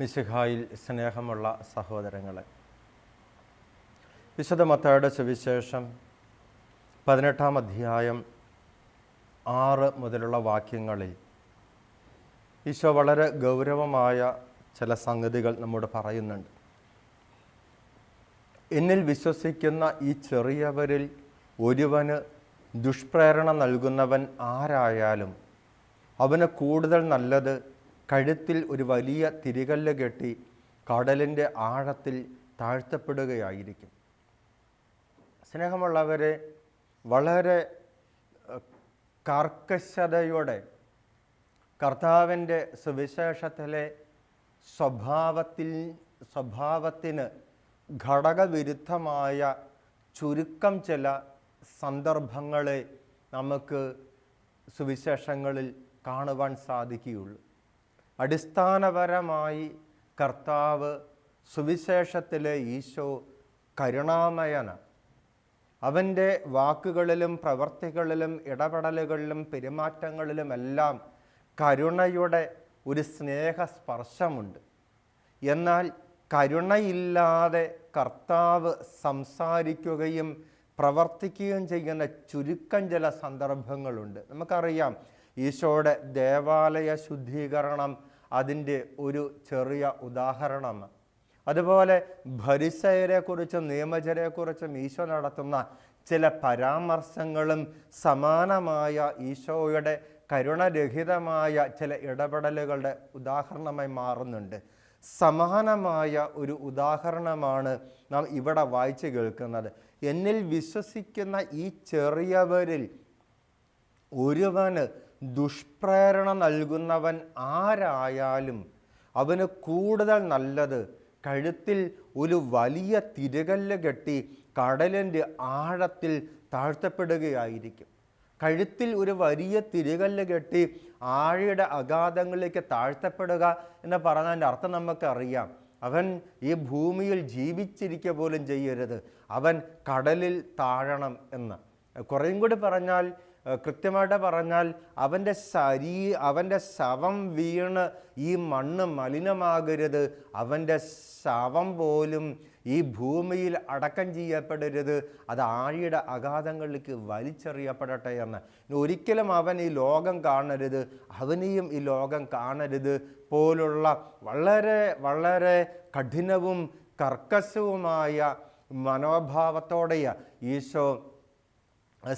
മിശിഹായിൽ സ്നേഹമുള്ള സഹോദരങ്ങളെ വിശുദ്ധ മത്തയുടെ സുവിശേഷം പതിനെട്ടാം അധ്യായം ആറ് മുതലുള്ള വാക്യങ്ങളിൽ ഈശോ വളരെ ഗൗരവമായ ചില സംഗതികൾ നമ്മോട് പറയുന്നുണ്ട്. എന്നിൽ വിശ്വസിക്കുന്ന ഈ ചെറിയവരിൽ ഒരുവന് ദുഷ്പ്രേരണ നൽകുന്നവൻ ആരായാലും അവന് കൂടുതൽ നല്ലത് കഴുത്തിൽ ഒരു വലിയ തിരികല്ല് കെട്ടി കടലിന്റെ ആഴത്തിൽ താഴ്ത്തപ്പെടുകയായിരിക്കും. സ്നേഹമുള്ളവരെ വളരെ കർക്കശതയോടെ കർത്താവിന്റെ സുവിശേഷത്തിലെ സ്വഭാവത്തിൽ സ്വഭാവത്തിന് ഘടകവിരുദ്ധമായ ചുരുക്കം ചില സന്ദർഭങ്ങളെ നമുക്ക് സുവിശേഷങ്ങളിൽ കാണുവാൻ സാധിക്കുകയുള്ളൂ. അടിസ്ഥാനപരമായി കർത്താവ് സുവിശേഷത്തിലെ ഈശോ കരുണാമയന അവന്റെ വാക്കുകളിലും പ്രവർത്തികളിലും ഇടപെടലുകളിലും പെരുമാറ്റങ്ങളിലുമെല്ലാം കരുണയുടെ ഒരു സ്നേഹസ്പർശമുണ്ട്. എന്നാൽ കരുണയില്ലാതെ കർത്താവ് സംസാരിക്കുകയും പ്രവർത്തിക്കുകയും ചെയ്യുന്ന ചുരുക്കം ചില സന്ദർഭങ്ങളുണ്ട്. നമുക്കറിയാം ഈശോയുടെ ദേവാലയ ശുദ്ധീകരണം അതിന്റെ ഒരു ചെറിയ ഉദാഹരണമാണ്. അതുപോലെ ഭരിസയരെക്കുറിച്ചും നിയമജരെക്കുറിച്ചും ഈശോ നടത്തുന്ന ചില പരാമർശങ്ങളും സമാനമായ ഈശോയുടെ കരുണരഹിതമായ ചില ഇടപെടലുകളുടെ ഉദാഹരണമായി മാറുന്നുണ്ട്. സമാനമായ ഒരു ഉദാഹരണമാണ് നാം ഇവിടെ വായിച്ചു കേൾക്കുന്നത്. എന്നിൽ വിശ്വസിക്കുന്ന ഈ ചെറിയവരിൽ ഒരുവന് ദുഷ്പ്രേരണ നൽകുന്നവൻ ആരായാലും അവന് കൂടുതൽ നല്ലത് കഴുത്തിൽ ഒരു വലിയ തിരകല്ല് കെട്ടി കടലിന്റെ ആഴത്തിൽ താഴ്ത്തപ്പെടുകയായിരിക്കും. കഴുത്തിൽ ഒരു വലിയ തിരകല്ല് കെട്ടി ആഴയുടെ അഗാധങ്ങളിലേക്ക് താഴ്ത്തപ്പെടുക എന്ന് പറഞ്ഞതിന്റെ അർത്ഥം നമുക്കറിയാം. അവൻ ഈ ഭൂമിയിൽ ജീവിച്ചിരിക്കുക പോലും ചെയ്യരുത്. അവൻ കടലിൽ താഴണം എന്ന്. കുറേയും കൂടി പറഞ്ഞാൽ കൃത്യമായിട്ട് പറഞ്ഞാൽ അവന്റെ ശരീ അവന്റെ ശവം വീണ് ഈ മണ്ണ് മലിനമാകരുത്. അവന്റെ ശവം പോലും ഈ ഭൂമിയിൽ അടക്കം ചെയ്യപ്പെടരുത്. അത് ആഴിയുടെ അഗാധങ്ങളിലേക്ക് വലിച്ചെറിയപ്പെടട്ടെ എന്ന്. ഒരിക്കലും അവൻ ഈ ലോകം കാണരുത്. അവനെയും ഈ ലോകം കാണരുത്. പോലുള്ള വളരെ വളരെ കഠിനവും കർക്കശവുമായ മനോഭാവത്തോടെയാണ് ഈശോ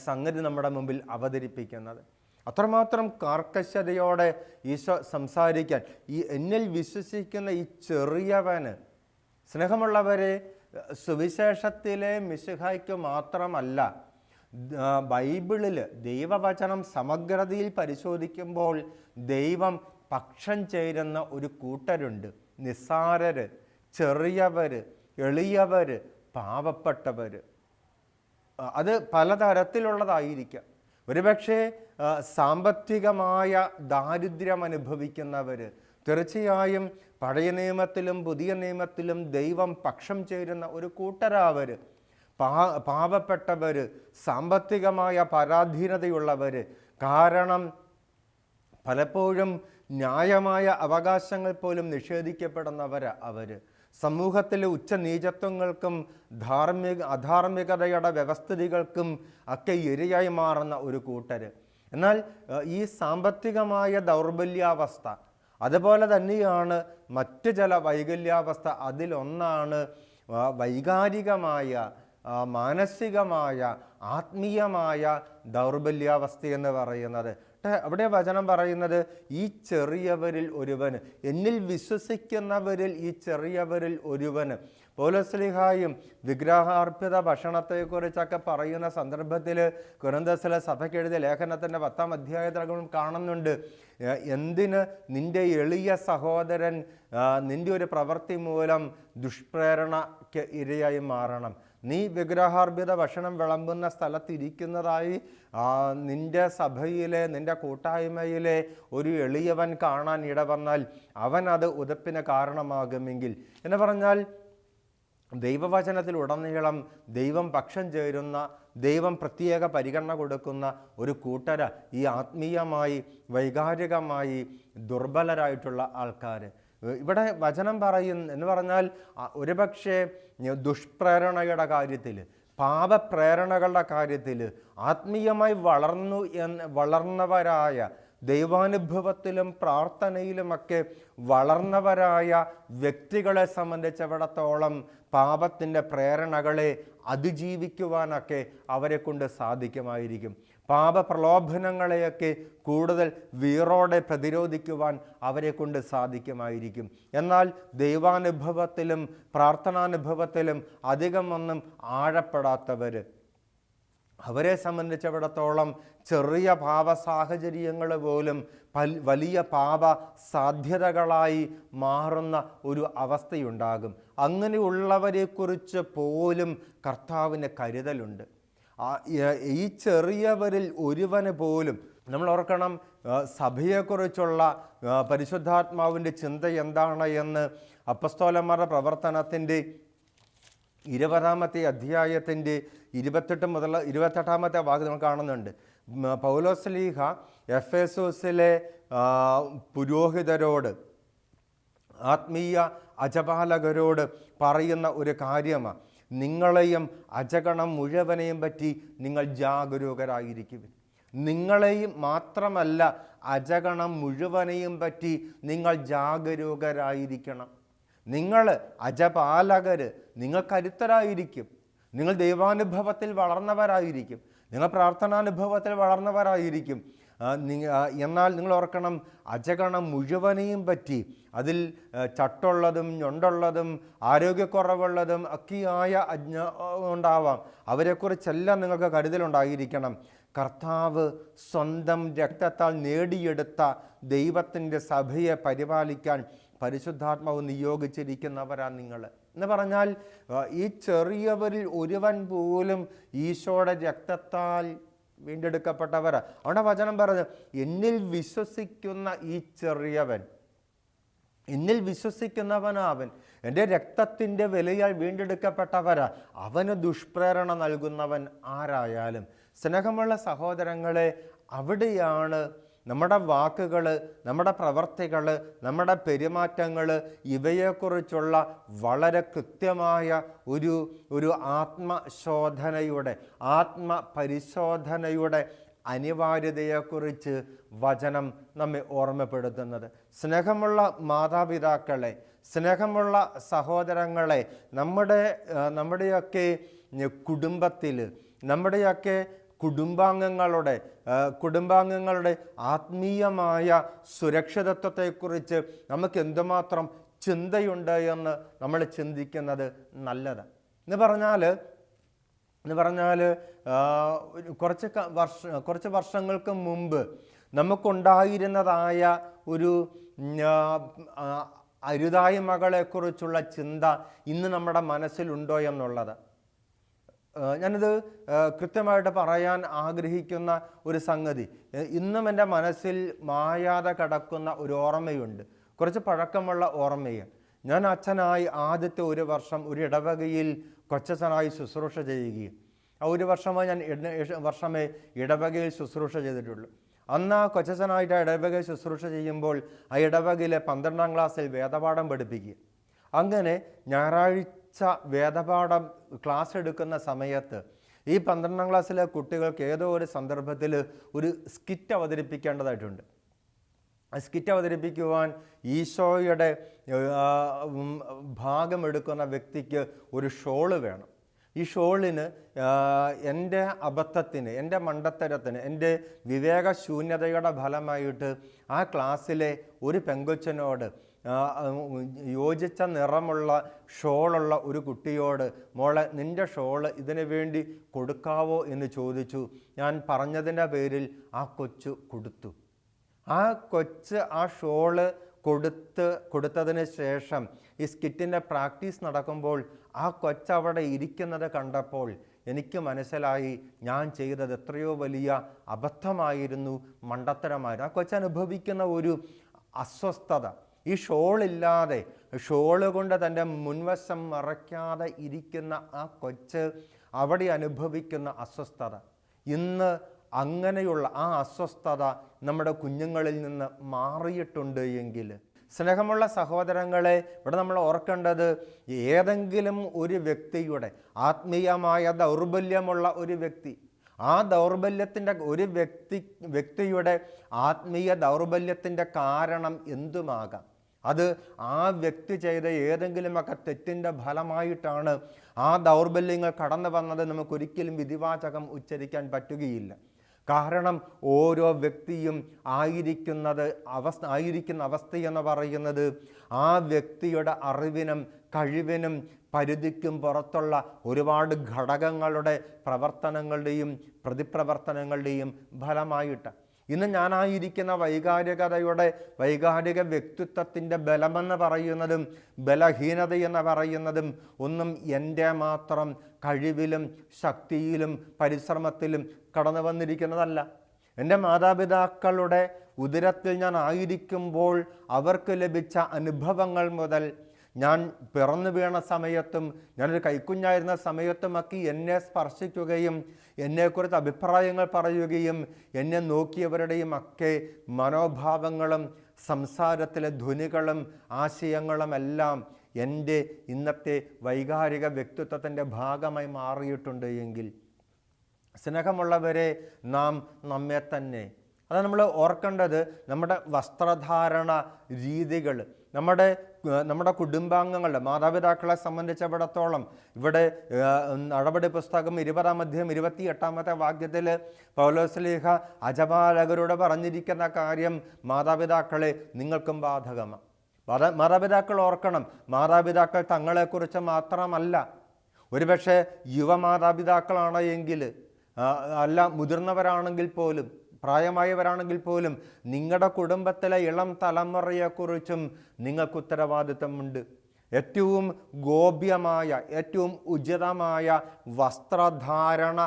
സംഗതി നമ്മുടെ മുമ്പിൽ അവതരിപ്പിക്കുന്നത്. അത്രമാത്രം കർക്കശതയോടെ ഈശോ സംസാരിക്കാൻ ഈ എന്നിൽ വിശ്വസിക്കുന്ന ഈ ചെറിയവന് സ്നേഹമുള്ളവരെ സുവിശേഷത്തിലെ മിശിഹായ്ക്ക് മാത്രമല്ല ബൈബിളിൽ ദൈവവചനം സമഗ്രതയിൽ പരിശോധിക്കുമ്പോൾ ദൈവം പക്ഷം ചേരുന്ന ഒരു കൂട്ടരുണ്ട്. നിസ്സാരര് ചെറിയവർ എളിയവർ പാവപ്പെട്ടവർ അത് പലതരത്തിലുള്ളതായിരിക്കാം. ഒരുപക്ഷെ സാമ്പത്തികമായ ദാരിദ്ര്യം അനുഭവിക്കുന്നവർ തീർച്ചയായും പഴയ നിയമത്തിലും പുതിയ നിയമത്തിലും ദൈവം പക്ഷം ചേരുന്ന ഒരു കൂട്ടരാവർ പാ പാവപ്പെട്ടവർ സാമ്പത്തികമായ പരാധീനതയുള്ളവർ കാരണം പലപ്പോഴും ന്യായമായ അവകാശങ്ങൾ പോലും നിഷേധിക്കപ്പെടുന്നവർ അവർ സമൂഹത്തിലെ ഉച്ചനീചത്വങ്ങൾക്കും ധാർമ്മിക അധാർമികതയുടെ വ്യവസ്ഥിതികൾക്കും ഒക്കെ ഇരയായി മാറുന്ന ഒരു കൂട്ടർ എന്നാൽ ഈ സാമ്പത്തികമായ ദൗർബല്യാവസ്ഥ അതുപോലെ തന്നെയാണ് മറ്റു ചില വൈകല്യാവസ്ഥ അതിലൊന്നാണ് വൈകാരികമായ മാനസികമായ ആത്മീയമായ ദൗർബല്യാവസ്ഥ എന്ന് പറയുന്നത്. അവിടെ വചനം പറയുന്നത് ഈ ചെറിയവരിൽ ഒരുവന് എന്നിൽ വിശ്വസിക്കുന്നവരിൽ ഈ ചെറിയവരിൽ ഒരുവന് പൗലസ്ലിഹായും വിഗ്രഹാർപ്പിത ഭക്ഷണത്തെക്കുറിച്ചൊക്കെ പറയുന്ന സന്ദർഭത്തിൽ കുരന്തസിലെ സഭയ്ക്കെഴുതിയ ലേഖനത്തിന്റെ പത്താം അധ്യായത്തിലും കാണുന്നുണ്ട് എന്തിന് നിന്റെ എളിയ സഹോദരൻ നിന്റെ ഒരു പ്രവൃത്തി മൂലം ദുഷ്പ്രേരണയ്ക്ക് ഇരയായി മാറണം? നീ വിഗ്രഹാർപ്പിത ഭക്ഷണം വിളമ്പുന്ന സ്ഥലത്തിരിക്കുന്നതായി നിന്റെ സഭയിലെ നിന്റെ കൂട്ടായ്മയിലെ ഒരു എളിയവൻ കാണാൻ ഇടവന്നാൽ അവൻ അത് ഉതപ്പിന് കാരണമാകുമെങ്കിൽ. എന്ന് പറഞ്ഞാൽ ദൈവവചനത്തിൽ ഉടനീളം ദൈവം പക്ഷം ചേരുന്ന ദൈവം പ്രത്യേക പരിഗണന കൊടുക്കുന്ന ഒരു കൂട്ടര ഈ ആത്മീയമായി വൈകാരികമായി ദുർബലരായിട്ടുള്ള ആൾക്കാർ ഇവിടെ വചനം പറയും എന്ന് പറഞ്ഞാൽ ഒരുപക്ഷെ ദുഷ്പ്രേരണയുടെ കാര്യത്തിൽ പാപപ്രേരണകളുടെ കാര്യത്തിൽ ആത്മീയമായി വളർന്നു എന്ന് വളർന്നവരായ ദൈവാനുഭവത്തിലും പ്രാർത്ഥനയിലുമൊക്കെ വളർന്നവരായ വ്യക്തികളെ സംബന്ധിച്ചിടത്തോളം പാപത്തിന്റെ പ്രേരണകളെ അതിജീവിക്കുവാനൊക്കെ അവരെ കൊണ്ട് സാധിക്കുമായിരിക്കും. പാപപ്രലോഭനങ്ങളെയൊക്കെ കൂടുതൽ വീറോടെ പ്രതിരോധിക്കുവാൻ അവരെ കൊണ്ട് സാധിക്കുമായിരിക്കും. എന്നാൽ ദൈവാനുഭവത്തിലും പ്രാർത്ഥനാനുഭവത്തിലും അധികമൊന്നും ആഴപ്പെടാത്തവർ. അവരെ സംബന്ധിച്ചിടത്തോളം ചെറിയ പാപ സാഹചര്യങ്ങൾ പോലും വലിയ പാപ സാധ്യതകളായി മാറുന്ന ഒരു അവസ്ഥയുണ്ടാകും. അങ്ങനെയുള്ളവരെക്കുറിച്ച് പോലും കർത്താവിന് കരുതലുണ്ട്. ഈ- ചെറിയവരിൽ ഒരുവന് പോലും നമ്മൾ ഓർക്കണം സഭയെക്കുറിച്ചുള്ള പരിശുദ്ധാത്മാവിന്റെ ചിന്ത എന്താണ് എന്ന് അപ്പസ്തോലന്മാരുടെ പ്രവർത്തനത്തിന്റെ ഇരുപതാമത്തെ അധ്യായത്തിന്റെ ഇരുപത്തെട്ട് മുതൽ ഇരുപത്തെട്ടാമത്തെ വാക്ക് നമ്മൾ കാണുന്നുണ്ട്. പൗലോസ്ലീഹ എഫ് എസോസിലെ പുരോഹിതരോട് ആത്മീയ അജപാലകരോട് പറയുന്ന ഒരു കാര്യമാണ് നിങ്ങളെയും അജഗണം മുഴുവനെയും പറ്റി നിങ്ങൾ ജാഗരൂകരായിരിക്കും നിങ്ങളെയും മാത്രമല്ല അജഗണം മുഴുവനെയും പറ്റി നിങ്ങൾ ജാഗരൂകരായിരിക്കണം. നിങ്ങൾ അജപാലകർ നിങ്ങൾ കരുത്തരായിരിക്കും. നിങ്ങൾ ദൈവാനുഭവത്തിൽ വളർന്നവരായിരിക്കും. നിങ്ങൾ പ്രാർത്ഥനാനുഭവത്തിൽ വളർന്നവരായിരിക്കും. എന്നാൽ നിങ്ങൾ ഓർക്കണം അജഗണം മുഴുവനെയും പറ്റി അതിൽ ചട്ടുള്ളതും ഞൊണ്ടുള്ളതും ആരോഗ്യക്കുറവുള്ളതും ഒക്കെയായ അജ്ഞ ഉണ്ടാവാം. അവരെക്കുറിച്ചെല്ലാം നിങ്ങൾക്ക് കരുതലുണ്ടായിരിക്കണം. കർത്താവ് സ്വന്തം രക്തത്താൽ നേടിയെടുത്ത ദൈവത്തിന്റെ സഭയെ പരിപാലിക്കാൻ പരിശുദ്ധാത്മാവ് നിയോഗിച്ചിരിക്കുന്നവരാ നിങ്ങൾ. എന്ന് പറഞ്ഞാൽ ഈ ചെറിയവരിൽ ഒരുവൻ പോലും ഈശോയുടെ രക്തത്താൽ വീണ്ടെടുക്കപ്പെട്ടവരാ അവിടെ വചനം പറഞ്ഞു എന്നിൽ വിശ്വസിക്കുന്ന ഈ ചെറിയവൻ എന്നിൽ വിശ്വസിക്കുന്നവനാ അവൻ എന്റെ രക്തത്തിന്റെ വിലയാൽ വീണ്ടെടുക്കപ്പെട്ടവരാ അവന് ദുഷ്പ്രേരണ നൽകുന്നവൻ ആരായാലും. സ്നേഹമുള്ള സഹോദരങ്ങളെ അവിടെയാണ് നമ്മുടെ വാക്കുകൾ നമ്മുടെ പ്രവർത്തികൾ നമ്മുടെ പെരുമാറ്റങ്ങൾ ഇവയെക്കുറിച്ചുള്ള വളരെ കൃത്യമായ ഒരു ഒരു ആത്മശോധനയുടെ ആത്മപരിശോധനയുടെ അനിവാര്യതയെക്കുറിച്ച് വചനം നമ്മെ ഓർമ്മപ്പെടുത്തുന്നത്. സ്നേഹമുള്ള മാതാപിതാക്കളെ സ്നേഹമുള്ള സഹോദരങ്ങളെ നമ്മുടെ നമ്മുടെയൊക്കെ കുടുംബത്തിൽ നമ്മുടെയൊക്കെ കുടുംബാംഗങ്ങളുടെ കുടുംബാംഗങ്ങളുടെ ആത്മീയമായ സുരക്ഷിതത്വത്തെക്കുറിച്ച് നമുക്ക് എന്തുമാത്രം ചിന്തയുണ്ട് എന്ന് നമ്മൾ ചിന്തിക്കുന്നത് നല്ലതാണ് എന്ന് പറഞ്ഞാൽ എന്ന് പറഞ്ഞാൽ കുറച്ച് വർഷ കുറച്ച് വർഷങ്ങൾക്ക് മുമ്പ് നമുക്കുണ്ടായിരുന്നതായ ഒരു അരുതായ്മകളെക്കുറിച്ചുള്ള ചിന്ത ഇന്ന് നമ്മുടെ മനസ്സിലുണ്ടോ എന്നുള്ളത്. ഞാനിത് കൃത്യമായിട്ട് പറയാൻ ആഗ്രഹിക്കുന്ന ഒരു സംഗതി. ഇന്നും എന്റെ മനസ്സിൽ മായാതെ കിടക്കുന്ന ഒരു ഓർമ്മയുണ്ട്. കുറച്ച് പഴക്കമുള്ള ഓർമ്മയാണ്. ഞാൻ അച്ഛനായി ആദ്യത്തെ ഒരു വർഷം ഒരു ഇടവകയിൽ കൊച്ചച്ഛനായി ശുശ്രൂഷ ചെയ്യുകയും ആ ഒരു വർഷമായി ഞാൻ വർഷമേ ഇടവകയിൽ ശുശ്രൂഷ ചെയ്തിട്ടുള്ളൂ. അന്ന് ആ കൊച്ചച്ഛനായിട്ട് ആ ഇടവകയിൽ ശുശ്രൂഷ ചെയ്യുമ്പോൾ ആ ഇടവകയിലെ പന്ത്രണ്ടാം ക്ലാസ്സിൽ വേദപാഠം പഠിപ്പിക്കുക അങ്ങനെ ഞായറാഴ്ച വേദപാഠം ക്ലാസ് എടുക്കുന്ന സമയത്ത് ഈ പന്ത്രണ്ടാം ക്ലാസ്സിലെ കുട്ടികൾക്ക് ഏതോ ഒരു സന്ദർഭത്തിൽ ഒരു സ്കിറ്റ് അവതരിപ്പിക്കേണ്ടതായിട്ടുണ്ട്. ആ സ്കിറ്റ് അവതരിപ്പിക്കുവാൻ ഈശോയുടെ ഭാഗമെടുക്കുന്ന വ്യക്തിക്ക് ഒരു ഷോൾ വേണം. ഈ ഷോളിന് എന്റെ അബദ്ധത്തിന് എന്റെ മണ്ടത്തരത്തിന് എന്റെ വിവേകശൂന്യതയുടെ ഫലമായിട്ട് ആ ക്ലാസ്സിലെ ഒരു പെങ്കൊച്ചനോട് യോജിച്ച നിറമുള്ള ഷോളുള്ള ഒരു കുട്ടിയോട് മോളെ നിന്റെ ഷോൾ ഇതിനു വേണ്ടി കൊടുക്കാവോ? എന്ന് ചോദിച്ചു. ഞാൻ പറഞ്ഞതിന്റെ പേരിൽ ആ കൊച്ചു കൊടുത്തു. ആ കൊച്ച് ആ ഷോൾ കൊടുത്ത് കൊടുത്തതിന് ശേഷം ഈ സ്കിറ്റിന്റെ പ്രാക്ടീസ് നടക്കുമ്പോൾ ആ കൊച്ചവിടെ ഇരിക്കുന്നത് കണ്ടപ്പോൾ എനിക്ക് മനസ്സിലായി ഞാൻ ചെയ്തത് എത്രയോ വലിയ അബദ്ധമായിരുന്നു മണ്ടത്തരമായിരുന്നു. ആ കൊച്ചനുഭവിക്കുന്ന ഒരു അസ്വസ്ഥത ഈ ഷോളില്ലാതെ ഷോൾ കൊണ്ട് തന്റെ മുൻവശം മറയ്ക്കാതെ ഇരിക്കുന്ന ആ കൊച്ച് അവിടെ അനുഭവിക്കുന്ന അസ്വസ്ഥത. ഇന്ന് അങ്ങനെയുള്ള ആ അസ്വസ്ഥത നമ്മുടെ കുഞ്ഞുങ്ങളിൽ നിന്ന് മാറിയിട്ടുണ്ട് എങ്കിൽ സ്നേഹമുള്ള സഹോദരങ്ങളെ ഇവിടെ നമ്മൾ ഓർക്കേണ്ടത് ഏതെങ്കിലും ഒരു വ്യക്തിയുടെ ആത്മീയമായ ദൗർബല്യമുള്ള ഒരു വ്യക്തി ആ ദൗർബല്യത്തിന്റെ ഒരു വ്യക്തി വ്യക്തിയുടെ ആത്മീയ ദൗർബല്യത്തിന്റെ കാരണം എന്തുമാകാം? അത് ആ വ്യക്തി ചെയ്ത ഏതെങ്കിലുമൊക്കെ തെറ്റിന്റെ ഫലമായിട്ടാണ് ആ ദൗർബല്യങ്ങൾ കടന്നു വന്നത് നമുക്കൊരിക്കലും വിധിവാചകം ഉച്ചരിക്കാൻ പറ്റുകയില്ല. കാരണം ഓരോ വ്യക്തിയും ആയിരിക്കുന്നത് അവസ്ഥ ആയിരിക്കുന്ന അവസ്ഥയെന്ന് പറയുന്നത് ആ വ്യക്തിയുടെ അറിവിനും കഴിവിനും പരിധിക്കും പുറത്തുള്ള ഒരുപാട് ഘടകങ്ങളുടെ പ്രവർത്തനങ്ങളുടെയും പ്രതിപ്രവർത്തനങ്ങളുടെയും ഫലമായിട്ട് ഇന്ന് ഞാനായിരിക്കുന്ന വൈകാരികതയുടെ വൈകാരിക വ്യക്തിത്വത്തിന്റെ ബലമെന്ന് പറയുന്നതും ബലഹീനത എന്ന് പറയുന്നതും ഒന്നും എന്റെ മാത്രം കഴിവിലും ശക്തിയിലും പരിശ്രമത്തിലും കടന്നു വന്നിരിക്കുന്നതല്ല. എന്റെ മാതാപിതാക്കളുടെ ഉദരത്തിൽ ഞാൻ ആയിരിക്കുമ്പോൾ അവർക്ക് ലഭിച്ച അനുഭവങ്ങൾ മുതൽ ഞാൻ പിറന്നു വീണ സമയത്തും ഞാനൊരു കൈക്കുഞ്ഞായിരുന്ന സമയത്തുമൊക്കെ എന്നെ സ്പർശിക്കുകയും എന്നെക്കുറിച്ച് അഭിപ്രായങ്ങൾ പറയുകയും എന്നെ നോക്കിയവരുടെയും ഒക്കെ മനോഭാവങ്ങളും സംസാരത്തിലെ ധ്വനികളും ആശയങ്ങളും എല്ലാം എന്റെ ഇന്നത്തെ വൈകാരിക വ്യക്തിത്വത്തിന്റെ ഭാഗമായി മാറിയിട്ടുണ്ട് എങ്കിൽ സ്നേഹമുള്ളവരെ നാം നമ്മെ തന്നെ. അത് നമ്മൾ ഓർക്കേണ്ടത് നമ്മുടെ വസ്ത്രധാരണ രീതികൾ നമ്മുടെ നമ്മുടെ കുടുംബാംഗങ്ങളുടെ മാതാപിതാക്കളെ സംബന്ധിച്ചിടത്തോളം ഇവിടെ നടപടി പുസ്തകം ഇരുപതാം അധ്യയം ഇരുപത്തി എട്ടാമത്തെ വാക്യത്തിൽ പൗലോസ്ലീഹ അജപാലകരോട് പറഞ്ഞിരിക്കുന്ന കാര്യം മാതാപിതാക്കളെ നിങ്ങൾക്കും ബാധകമാണ് മാതാ മാതാപിതാക്കൾ ഓർക്കണം മാതാപിതാക്കൾ തങ്ങളെക്കുറിച്ച് മാത്രമല്ല. ഒരുപക്ഷെ യുവ മാതാപിതാക്കളാണ് എങ്കിൽ അല്ല മുതിർന്നവരാണെങ്കിൽ പോലും പ്രായമായവരാണെങ്കിൽ പോലും നിങ്ങളുടെ കുടുംബത്തിലെ ഇളം തലമുറയെക്കുറിച്ചും നിങ്ങൾക്ക് ഉത്തരവാദിത്തമുണ്ട്. ഏറ്റവും ഗോപ്യമായ ഏറ്റവും ഉചിതമായ വസ്ത്രധാരണ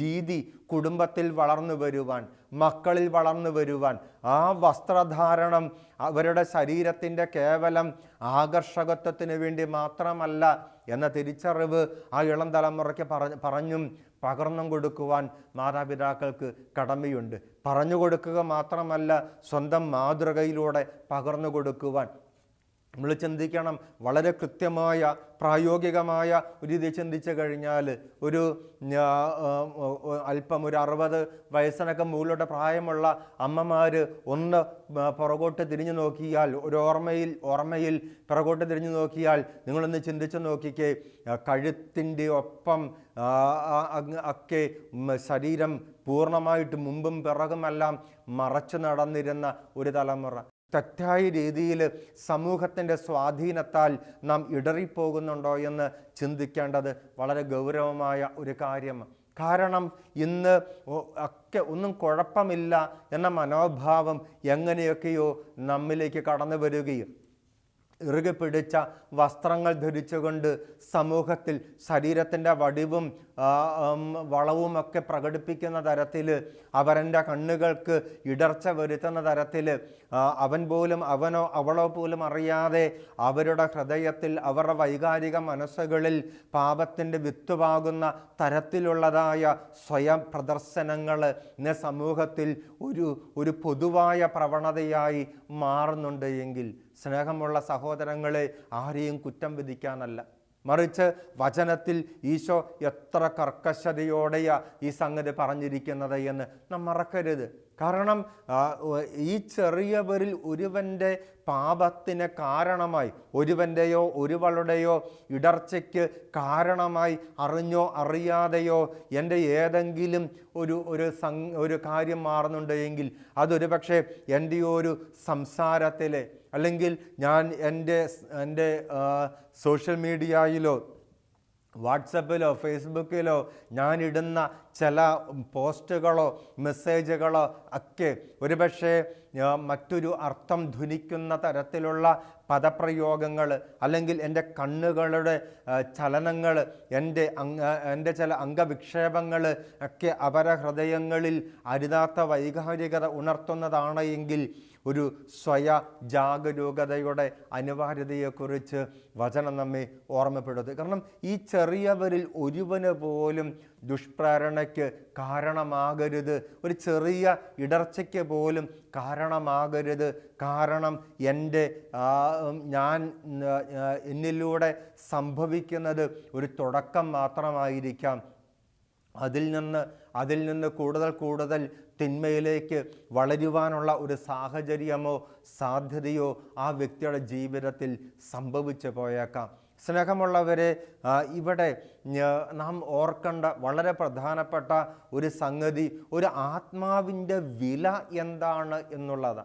രീതി കുടുംബത്തിൽ വളർന്നു വരുവാൻ മക്കളിൽ വളർന്നു വരുവാൻ ആ വസ്ത്രധാരണം അവരുടെ ശരീരത്തിന്റെ കേവലം ആകർഷകത്വത്തിന് വേണ്ടി മാത്രമല്ല എന്ന തിരിച്ചറിവ് ആ ഇളം തലമുറയ്ക്ക് പറഞ്ഞ പകർന്നും കൊടുക്കുവാൻ മാതാപിതാക്കൾക്ക് കടമയുണ്ട്. പറഞ്ഞു കൊടുക്കുക മാത്രമല്ല സ്വന്തം മാതൃകയിലൂടെ പകർന്നു കൊടുക്കുവാൻ. നമ്മൾ ചിന്തിക്കണം വളരെ കൃത്യമായ പ്രായോഗികമായ ഒരു രീതി ചിന്തിച്ചു കഴിഞ്ഞാൽ ഒരു അല്പം ഒരു അറുപത് വയസ്സിനൊക്കെ മുകളിലോട്ട് പ്രായമുള്ള അമ്മമാർ ഒന്ന് പുറകോട്ട് തിരിഞ്ഞു നോക്കിയാൽ ഒരു ഓർമ്മയിൽ ഓർമ്മയിൽ പുറകോട്ട് തിരിഞ്ഞു നോക്കിയാൽ നിങ്ങളൊന്ന് ചിന്തിച്ചു നോക്കിക്കേ കഴുത്തിന്റെ ഒപ്പം ഒക്കെ ശരീരം പൂർണമായിട്ട് മുമ്പും പിറകുമെല്ലാം മറച്ചു നടന്നിരുന്ന ഒരു തലമുറ. തെറ്റായ രീതിയിൽ സമൂഹത്തിന്റെ സ്വാധീനത്താൽ നാം ഇടറിപ്പോകുന്നുണ്ടോ എന്ന് ചിന്തിക്കേണ്ടത് വളരെ ഗൗരവമായ ഒരു കാര്യമാണ്. കാരണം ഇന്ന് ഒക്കെ ഒന്നും കുഴപ്പമില്ല എന്ന മനോഭാവം എങ്ങനെയൊക്കെയോ നമ്മിലേക്ക് കടന്നു വരികയും ഇറുകെ പിടിച്ച വസ്ത്രങ്ങൾ ധരിച്ചുകൊണ്ട് സമൂഹത്തിൽ ശരീരത്തിന്റെ വടിവും വളവുമൊക്കെ പ്രകടിപ്പിക്കുന്ന തരത്തിൽ അവരന്റെ കണ്ണുകൾക്ക് ഇടർച്ച വരുത്തുന്ന തരത്തിൽ അവൻ പോലും അവനോ അവളോ പോലും അറിയാതെ അവരുടെ ഹൃദയത്തിൽ അവരുടെ വൈകാരിക മനസ്സുകളിൽ പാപത്തിന്റെ വിത്തുവാകുന്ന തരത്തിലുള്ളതായ സ്വയം പ്രദർശനങ്ങൾ ഇന്ന് സമൂഹത്തിൽ ഒരു ഒരു പൊതുവായ പ്രവണതയായി മാറുന്നുണ്ട് എങ്കിൽ സ്നേഹമുള്ള സഹോദരങ്ങളെ ആരെയും കുറ്റം വിധിക്കാനല്ല. മറിച്ച് വചനത്തിൽ ഈശോ എത്ര കർക്കശതയോടെയാ ഈ സംഗതി പറഞ്ഞിരിക്കുന്നത് എന്ന് നാം മറക്കരുത്. കാരണം ഈ ചെറിയവരിൽ ഒരുവന്റെ പാപത്തിന് കാരണമായി ഒരുവന്റെയോ ഒരുവളുടെയോ ഇടർച്ചയ്ക്ക് കാരണമായി അറിഞ്ഞോ അറിയാതെയോ എന്റെ ഏതെങ്കിലും ഒരു ഒരു സം ഒരു കാര്യം മാറുന്നുണ്ട് എങ്കിൽ അതൊരു പക്ഷേ എന്റെ ഒരു സംസാരത്തിലെ അല്ലെങ്കിൽ ഞാൻ എന്റെ എന്റെ സോഷ്യൽ മീഡിയയിലോ വാട്സപ്പിലോ ഫേസ്ബുക്കിലോ ഞാനിടുന്ന ചില പോസ്റ്റുകളോ മെസ്സേജുകളോ ഒക്കെ ഒരുപക്ഷെ മറ്റൊരു അർത്ഥം ധ്വനിക്കുന്ന തരത്തിലുള്ള പദപ്രയോഗങ്ങൾ അല്ലെങ്കിൽ എന്റെ കണ്ണുകളുടെ ചലനങ്ങൾ എന്റെ അംഗ എന്റെ ചില അംഗവിക്ഷേപങ്ങൾ ഒക്കെ അവര ഹൃദയങ്ങളിൽ അരുതാത്ത വൈകാരികത ഉണർത്തുന്നതാണ് എങ്കിൽ ഒരു സ്വയ ജാഗരൂകതയുടെ അനിവാര്യതയെക്കുറിച്ച് വചനം നമ്മെ ഓർമ്മപ്പെടുത്തും. കാരണം ഈ ചെറിയവരിൽ ഒരുവന് പോലും ദുഷ്പ്രേരണയ്ക്ക് കാരണമാകരുത്. ഒരു ചെറിയ ഇടർച്ചയ്ക്ക് പോലും കാരണമാകരുത്. കാരണം എന്റെ ഞാൻ എന്നിലൂടെ സംഭവിക്കുന്നത് ഒരു തുടക്കം മാത്രമായിരിക്കാം. അതിൽ നിന്ന് അതിൽ നിന്ന് കൂടുതൽ കൂടുതൽ തിന്മയിലേക്ക് വളരുവാനുള്ള ഒരു സാഹചര്യമോ സാധ്യതയോ ആ വ്യക്തിയുടെ ജീവിതത്തിൽ സംഭവിച്ചു പോയേക്കാം. സ്നേഹമുള്ളവരെ ഇവിടെ നാം ഓർക്കേണ്ട വളരെ പ്രധാനപ്പെട്ട ഒരു സംഗതി ഒരു ആത്മാവിന്റെ വില എന്താണ് എന്നുള്ളത്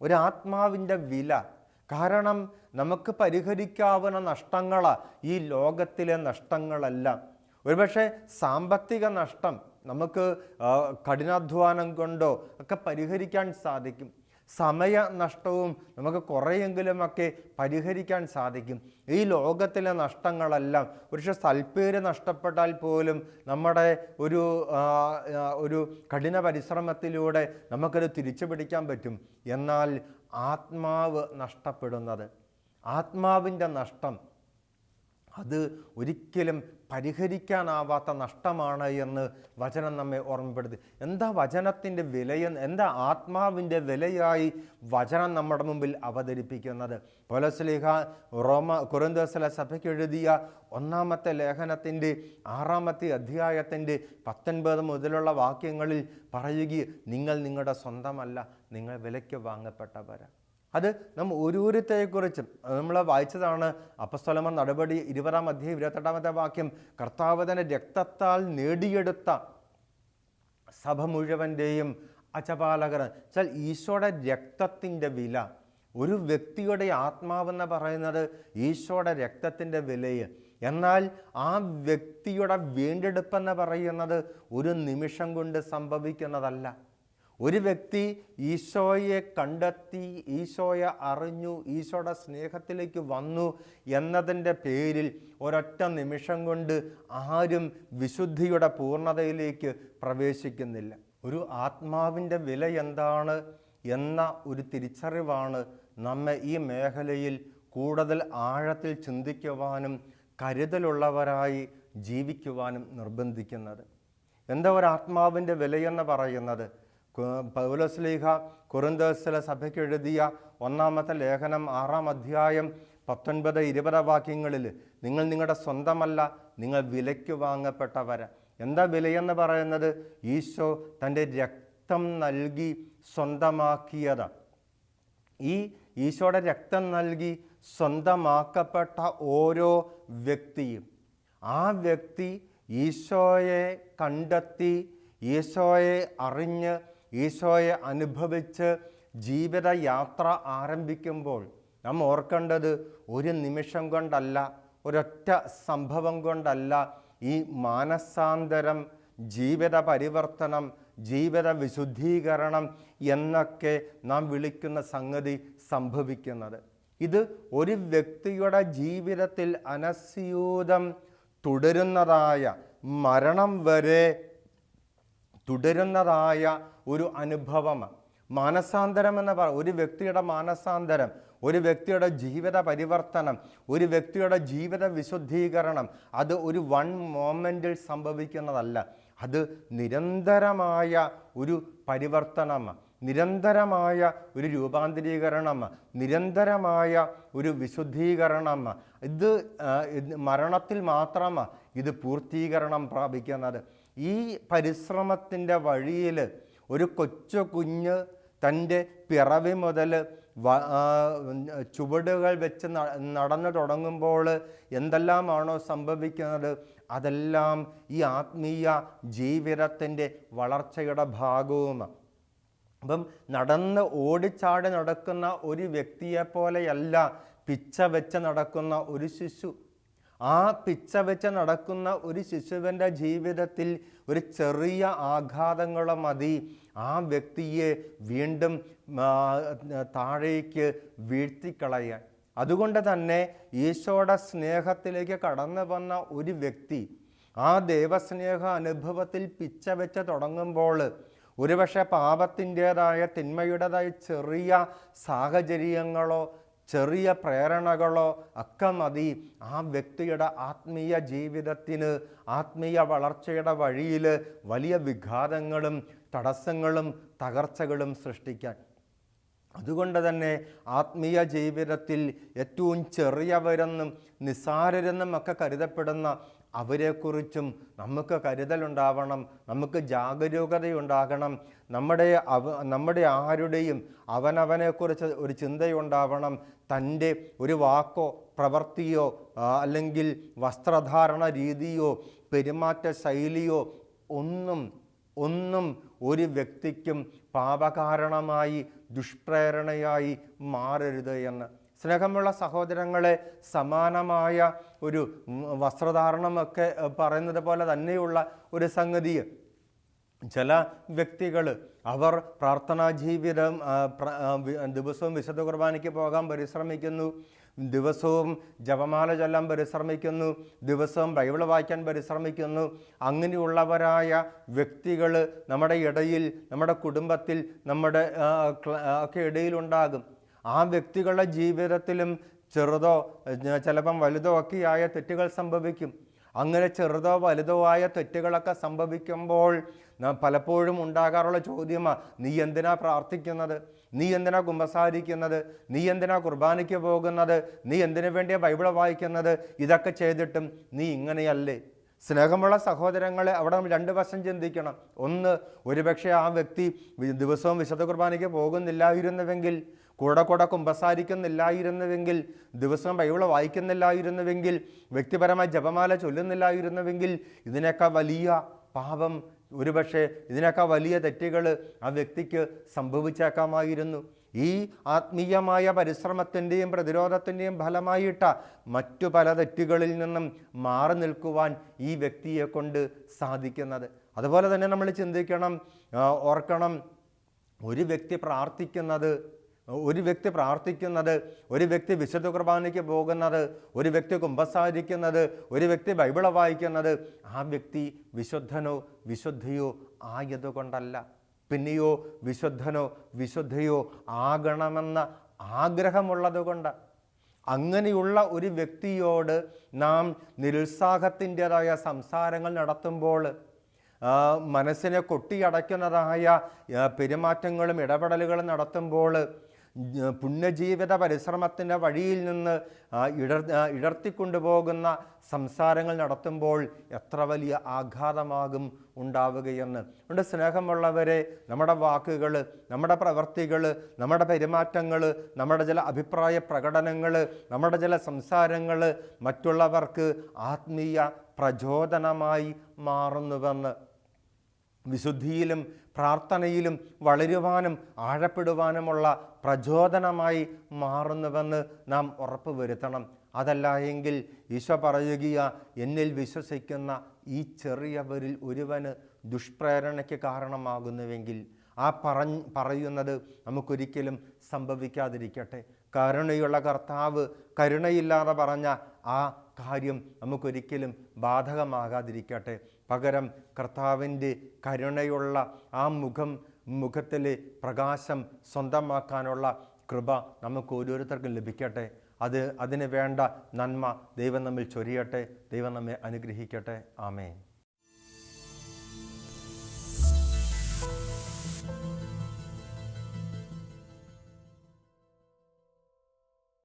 ഒരു ആത്മാവിന്റെ വില. കാരണം നമുക്ക് പരിഹരിക്കാവുന്ന നഷ്ടങ്ങൾ ഈ ലോകത്തിലെ നഷ്ടങ്ങളല്ല. ഒരുപക്ഷെ സാമ്പത്തിക നഷ്ടം നമുക്ക് കഠിനാധ്വാനം കൊണ്ടോ ഒക്കെ പരിഹരിക്കാൻ സാധിക്കും. സമയ നഷ്ടവും നമുക്ക് കുറേയെങ്കിലുമൊക്കെ പരിഹരിക്കാൻ സാധിക്കും. ഈ ലോകത്തിലെ നഷ്ടങ്ങളെല്ലാം ഒരുപക്ഷെ സൽപ്പേര് നഷ്ടപ്പെട്ടാൽ പോലും നമ്മുടെ ഒരു ഒരു കഠിന പരിശ്രമത്തിലൂടെ നമുക്കത് തിരിച്ചു പിടിക്കാൻ പറ്റും. എന്നാൽ ആത്മാവ് നഷ്ടപ്പെടുന്നത് ആത്മാവിന്റെ നഷ്ടം അത് ഒരിക്കലും പരിഹരിക്കാനാവാത്ത നഷ്ടമാണ് എന്ന് വചനം നമ്മെ ഓർമ്മപ്പെടുത്തി. എന്താ വചനത്തിന്റെ വിലയെന്ന് എന്താ ആത്മാവിന്റെ വിലയായി വചനം നമ്മുടെ മുമ്പിൽ അവതരിപ്പിക്കുന്നത്? പോലസ്ലിഹ റോമ കുരന്തസല സഭയ്ക്ക് എഴുതിയ ഒന്നാമത്തെ ലേഖനത്തിന്റെ ആറാമത്തെ അധ്യായത്തിന്റെ പത്തൊൻപത് മുതലുള്ള വാക്യങ്ങളിൽ പറയുകയും നിങ്ങൾ നിങ്ങളുടെ സ്വന്തമല്ല നിങ്ങൾ വിലയ്ക്ക് വാങ്ങപ്പെട്ടവരാണ് അത് നമ്മൾ ഓരോരുത്തരെക്കുറിച്ചും നമ്മൾ വായിച്ചതാണ് അപ്പസ്തലമ നടപടി ഇരുപതാം അധ്യായം ഇരുപത്തെട്ടാമത്തെ വാക്യം കർത്താവ് തന്നെ രക്തത്താൽ നേടിയെടുത്ത സഭ മുഴുവന്റെയും അചപാലകർ. വെച്ചാൽ ഈശോയുടെ രക്തത്തിന്റെ വില ഒരു വ്യക്തിയുടെ ആത്മാവെന്ന് പറയുന്നത് ഈശോയുടെ രക്തത്തിന്റെ വിലയെ. എന്നാൽ ആ വ്യക്തിയുടെ വീണ്ടെടുപ്പെന്ന് പറയുന്നത് ഒരു നിമിഷം കൊണ്ട് സംഭവിക്കുന്നതല്ല. ഒരു വ്യക്തി ഈശോയെ കണ്ടെത്തി ഈശോയെ അറിഞ്ഞു ഈശോയുടെ സ്നേഹത്തിലേക്ക് വന്നു എന്നതിന്റെ പേരിൽ ഒരൊറ്റ നിമിഷം കൊണ്ട് ആരും വിശുദ്ധിയുടെ പൂർണതയിലേക്ക് പ്രവേശിക്കുന്നില്ല. ഒരു ആത്മാവിന്റെ വില എന്താണ് എന്ന ഒരു തിരിച്ചറിവാണ് നമ്മെ ഈ മേഖലയിൽ കൂടുതൽ ആഴത്തിൽ ചിന്തിക്കുവാനും കരുതലുള്ളവരായി ജീവിക്കുവാനും നിർബന്ധിക്കുന്നത്. എന്താ ഒരു ആത്മാവിന്റെ വിലയെന്ന് പറയുന്നത്? പൗലോസ്ലീഹ കുറുന്തോസിലെ സഭയ്ക്ക് എഴുതിയ ഒന്നാമത്തെ ലേഖനം ആറാം അധ്യായം പത്തൊൻപത് ഇരുപത് വാക്യങ്ങളിൽ നിങ്ങൾ നിങ്ങളുടെ സ്വന്തമല്ല നിങ്ങൾ വിലയ്ക്ക് വാങ്ങപ്പെട്ടവര എന്താ വിലയെന്ന് പറയുന്നത്? ഈശോ തന്റെ രക്തം നൽകി സ്വന്തമാക്കിയത്. ഈ ഈശോയുടെ രക്തം നൽകി സ്വന്തമാക്കപ്പെട്ട ഓരോ വ്യക്തിയും ആ വ്യക്തി ഈശോയെ കണ്ടെത്തി ഈശോയെ അറിഞ്ഞ് ഈശോയെ അനുഭവിച്ച് ജീവിതയാത്ര ആരംഭിക്കുമ്പോൾ നാം ഓർക്കേണ്ടത് ഒരു നിമിഷം കൊണ്ടല്ല ഒരൊറ്റ സംഭവം കൊണ്ടല്ല ഈ മാനസാന്തരം ജീവിത പരിവർത്തനം ജീവിത വിശുദ്ധീകരണം എന്നൊക്കെ നാം വിളിക്കുന്ന സംഗതി സംഭവിക്കുന്നത്. ഇത് ഒരു വ്യക്തിയുടെ ജീവിതത്തിൽ അനസ്യൂതം തുടരുന്നതായ മരണം വരെ തുടരുന്നതായ ഒരു അനുഭവം. മാനസാന്തരം എന്ന് പറ ഒരു വ്യക്തിയുടെ മാനസാന്തരം ഒരു വ്യക്തിയുടെ ജീവിത പരിവർത്തനം ഒരു വ്യക്തിയുടെ ജീവിത വിശുദ്ധീകരണം അത് ഒരു വൺ മോമെന്റിൽ സംഭവിക്കുന്നതല്ല. അത് നിരന്തരമായ ഒരു പരിവർത്തനം നിരന്തരമായ ഒരു രൂപാന്തരീകരണം നിരന്തരമായ ഒരു വിശുദ്ധീകരണം. ഇത് മരണത്തിൽ മാത്രം ഇത് പൂർത്തീകരണം പ്രാപിക്കുന്നത്. ഈ പരിശ്രമത്തിന്റെ വഴിയിൽ ഒരു കൊച്ചു കുഞ്ഞ് തന്റെ പിറവി മുതൽ ചുവടുകൾ വെച്ച് നടന്നു തുടങ്ങുമ്പോൾ എന്തെല്ലാമാണോ സംഭവിക്കുന്നത് അതെല്ലാം ഈ ആത്മീയ ജീവിതത്തിന്റെ വളർച്ചയുടെ ഭാഗവുമാണ് അപ്പം നടന്ന് ഓടിച്ചാടി നടക്കുന്ന ഒരു വ്യക്തിയെപ്പോലെയല്ല പിച്ച വെച്ച് നടക്കുന്ന ഒരു ശിശു. ആ പിച്ച വെച്ച് നടക്കുന്ന ഒരു ശിശുവിന്റെ ജീവിതത്തിൽ ഒരു ചെറിയ ആഘാതങ്ങൾ മതി. ആ വ്യക്തിയെ വീണ്ടും താഴേക്ക് വീഴ്ത്തിക്കളയാൻ. അതുകൊണ്ട് തന്നെ ഈശോയുടെ സ്നേഹത്തിലേക്ക് കടന്നു വന്ന ഒരു വ്യക്തി ആ ദൈവസ്നേഹ അനുഭവത്തിൽ പിച്ച വെച്ച് തുടങ്ങുമ്പോൾ ഒരുപക്ഷെ പാപത്തിന്റേതായ തിന്മയുടേതായ ചെറിയ സാഹചര്യങ്ങളോ ചെറിയ പ്രേരണകളോ ഒക്കെ മതി. ആ വ്യക്തിയുടെ ആത്മീയ ജീവിതത്തിന് ആത്മീയ വളർച്ചയുടെ വഴിയിൽ വലിയ വിഘാതങ്ങളും തടസ്സങ്ങളും തകർച്ചകളും സൃഷ്ടിക്കാൻ. അതുകൊണ്ട് തന്നെ ആത്മീയ ജീവിതത്തിൽ ഏറ്റവും ചെറിയവരെന്നും നിസ്സാരരെന്നും ഒക്കെ കരുതപ്പെടുന്ന അവരെക്കുറിച്ചും നമുക്ക് കരുതലുണ്ടാവണം നമുക്ക് ജാഗരൂകതയുണ്ടാകണം നമ്മുടെ അവ നമ്മുടെ ആരുടെയും അവനവനെക്കുറിച്ച് ഒരു ചിന്തയുണ്ടാവണം. തന്റെ ഒരു വാക്കോ പ്രവൃത്തിയോ അല്ലെങ്കിൽ വസ്ത്രധാരണ രീതിയോ പെരുമാറ്റ ശൈലിയോ ഒന്നും ഒന്നും ഒരു വ്യക്തിക്കും പാപകാരണമായി ദുഷ്പ്രേരണയായി മാറരുത് എന്ന് സ്നേഹമുള്ള സഹോദരങ്ങളെ സമാനമായ ഒരു വസ്ത്രധാരണമൊക്കെ പറയുന്നത് പോലെ തന്നെയുള്ള ഒരു സംഗതി. ചില വ്യക്തികൾ അവർ പ്രാർത്ഥനാ ജീവിതം ദിവസവും വിശുദ്ധ കുർബാനയ്ക്ക് പോകാൻ പരിശ്രമിക്കുന്നു. ദിവസവും ജപമാല ചൊല്ലാൻ പരിശ്രമിക്കുന്നു. ദിവസവും ബൈബിൾ വായിക്കാൻ പരിശ്രമിക്കുന്നു. അങ്ങനെയുള്ളവരായ വ്യക്തികൾ നമ്മുടെ ഇടയിൽ നമ്മുടെ കുടുംബത്തിൽ നമ്മുടെ ഒക്കെ ഇടയിലുണ്ടാകും. ആ വ്യക്തികളുടെ ജീവിതത്തിലും ചെറുതോ ചിലപ്പം വലുതോ ഒക്കെയായ തെറ്റുകൾ സംഭവിക്കും. അങ്ങനെ ചെറുതോ വലുതോ ആയ തെറ്റുകളൊക്കെ സംഭവിക്കുമ്പോൾ പലപ്പോഴും ഉണ്ടാകാറുള്ള ചോദ്യമാണ് നീ എന്തിനാ പ്രാർത്ഥിക്കുന്നത്? നീ എന്തിനാ കുമ്പസാരിക്കുന്നത്? നീ എന്തിനാ കുർബാനയ്ക്ക് പോകുന്നത്? നീ എന്തിനു വേണ്ടിയാ ബൈബിൾ വായിക്കുന്നത്? ഇതൊക്കെ ചെയ്തിട്ടും നീ ഇങ്ങനെയല്ലേ? സ്നേഹമുള്ള സഹോദരങ്ങളെ അവിടെ നമ്മൾ രണ്ട് വശം ചിന്തിക്കണം. ഒന്ന് ഒരുപക്ഷെ ആ വ്യക്തി ദിവസവും വിശുദ്ധ കുർബാനയ്ക്ക് പോകുന്നില്ലായിരുന്നുവെങ്കിൽ കൂടെ കൂടെ കുമ്പസാരിക്കുന്നില്ലായിരുന്നുവെങ്കിൽ ദിവസം ബൈബിൾ വായിക്കുന്നില്ലായിരുന്നുവെങ്കിൽ വ്യക്തിപരമായി ജപമാല ചൊല്ലുന്നില്ലായിരുന്നുവെങ്കിൽ ഇതിനേക്കാൾ വലിയ പാപം ഒരുപക്ഷെ ഇതിനേക്കാൾ വലിയ തെറ്റുകൾ ആ വ്യക്തിക്ക് സംഭവിച്ചേക്കാമായിരുന്നു. ഈ ആത്മീയമായ പരിശ്രമത്തിന്റെയും പ്രതിരോധത്തിന്റെയും ഫലമായിട്ട മറ്റു പല തെറ്റുകളിൽ നിന്നും മാറി നിൽക്കുവാൻ ഈ വ്യക്തിയെ കൊണ്ട് സാധിക്കുന്നത്. അതുപോലെ തന്നെ നമ്മൾ ചിന്തിക്കണം ഓർക്കണം ഒരു വ്യക്തി പ്രാർത്ഥിക്കുന്നത് ഒരു വ്യക്തി പ്രാർത്ഥിക്കുന്നത് ഒരു വ്യക്തി വിശുദ്ധ കുർബാനയ്ക്ക് പോകുന്നത് ഒരു വ്യക്തി കുമ്പസാരിക്കുന്നത് ഒരു വ്യക്തി ബൈബിള വായിക്കുന്നത് ആ വ്യക്തി വിശുദ്ധനോ വിശുദ്ധയോ ആയതുകൊണ്ടല്ല. പിന്നെയോ വിശുദ്ധനോ വിശുദ്ധയോ ആകണമെന്ന ആഗ്രഹമുള്ളതുകൊണ്ട്. അങ്ങനെയുള്ള ഒരു വ്യക്തിയോട് നാം നിരുത്സാഹത്തിന്റെതായ സംസാരങ്ങൾ നടത്തുമ്പോൾ മനസ്സിനെ കൊട്ടിയടയ്ക്കുന്നതായ പെരുമാറ്റങ്ങളും ഇടപെടലുകളും നടത്തുമ്പോൾ പുണ്യജീവിത പരിശ്രമത്തിന്റെ വഴിയിൽ നിന്ന് ഇടർ ഇടർത്തിക്കൊണ്ടുപോകുന്ന സംസാരങ്ങൾ നടത്തുമ്പോൾ എത്ര വലിയ ആഘാതമാകും ഉണ്ടാവുകയെന്ന്. അതുകൊണ്ട് സ്നേഹമുള്ളവരെ നമ്മുടെ വാക്കുകൾ നമ്മുടെ പ്രവർത്തികൾ നമ്മുടെ പെരുമാറ്റങ്ങൾ നമ്മുടെ ചില അഭിപ്രായ പ്രകടനങ്ങൾ നമ്മുടെ ചില സംസാരങ്ങൾ മറ്റുള്ളവർക്ക് ആത്മീയ പ്രചോദനമായി മാറുന്നുവെന്ന് വിശുദ്ധിയിലും പ്രാർത്ഥനയിലും വളരുവാനും ആഴപ്പെടുവാനുമുള്ള പ്രചോദനമായി മാറുന്നുവെന്ന് നാം ഉറപ്പ് വരുത്തണം. അതല്ല എങ്കിൽ ഈശോ പറയുകയ എന്നിൽ വിശ്വസിക്കുന്ന ഈ ചെറിയവരിൽ ഒരുവന് ദുഷ്പ്രേരണയ്ക്ക് കാരണമാകുന്നുവെങ്കിൽ ആ പറഞ്ഞ് പറയുന്നത് നമുക്കൊരിക്കലും സംഭവിക്കാതിരിക്കട്ടെ. കരുണയുള്ള കർത്താവ് കരുണയില്ലാതെ പറഞ്ഞ ആ കാര്യം നമുക്കൊരിക്കലും ബാധകമാകാതിരിക്കട്ടെ. പകരം കർത്താവിന്റെ കരുണയുള്ള ആ മുഖം മുഖത്തിലെ പ്രകാശം സ്വന്തമാക്കാനുള്ള കൃപ നമുക്ക് ഓരോരുത്തർക്കും ലഭിക്കട്ടെ. അത് അതിന് വേണ്ട നന്മ ദൈവം നമ്മിൽ ചൊരിയട്ടെ. ദൈവം നമ്മെ അനുഗ്രഹിക്കട്ടെ. ആമേൻ.